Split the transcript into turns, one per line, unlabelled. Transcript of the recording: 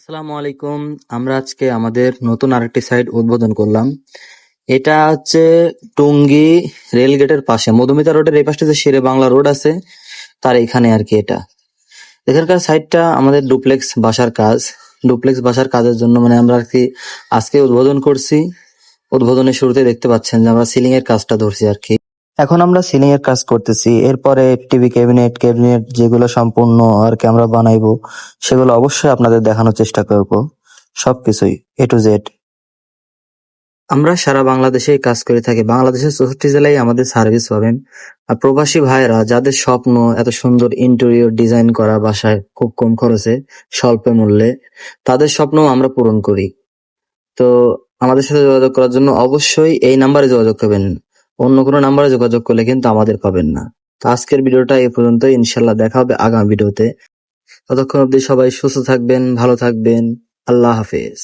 আসসালামু আলাইকুম। আমরা আজকে আমাদের নতুন আরেকটি সাইট উদ্বোধন করলাম। এটা হচ্ছে টুঙ্গি রেলগেটের পাশে। মধুমিতা রোডের এই পাশে যে শেরে বাংলা রোড আছে, তার এখানে আর কি এটা। এখানকার সাইটটা আমাদের ডুপ্লেক্স বাসার কাজ। ডুপ্লেক্স বাসার কাজের জন্য মানে আমরা আর কি আজকে উদ্বোধন করছি। উদ্বোধনের শুরুতে দেখতে পাচ্ছেন যে আমরা সিলিং এর কাজটা ধরছি আর কি। এখন আমরা সিলিং এর কাজ করতেছি। এরপরে টিভি ক্যাবিনেট ক্যাবিনেট যেগুলো সম্পূর্ণ আর কি আমরা বানাইবো, সেগুলো অবশ্যই আপনাদের দেখানোর চেষ্টা করব। সবকিছুই এ টু জেড আমরা সারা বাংলাদেশে কাজ করে থাকি। বাংলাদেশের চৌষট্টি জেলায় আমাদের সার্ভিস পাবেন। আর প্রবাসী ভাইয়েরা, যাদের স্বপ্ন এত সুন্দর ইন্টেরিয়র ডিজাইন করা বাসায় খুব কম খরচে, স্বল্প মূল্যে, তাদের স্বপ্ন আমরা পূরণ করি। তো আমাদের সাথে যোগাযোগ করার জন্য অবশ্যই এই নাম্বারে যোগাযোগ করবেন। অন্য কোনো নাম্বারে যোগাযোগ করলে কিন্তু আমাদের পাবেন না। তো আজকের ভিডিওটা এ পর্যন্ত। ইনশাল্লাহ দেখা হবে আগামী ভিডিওতে। ততক্ষণ অব্দি সবাই সুস্থ থাকবেন, ভালো থাকবেন। আল্লাহ হাফেজ।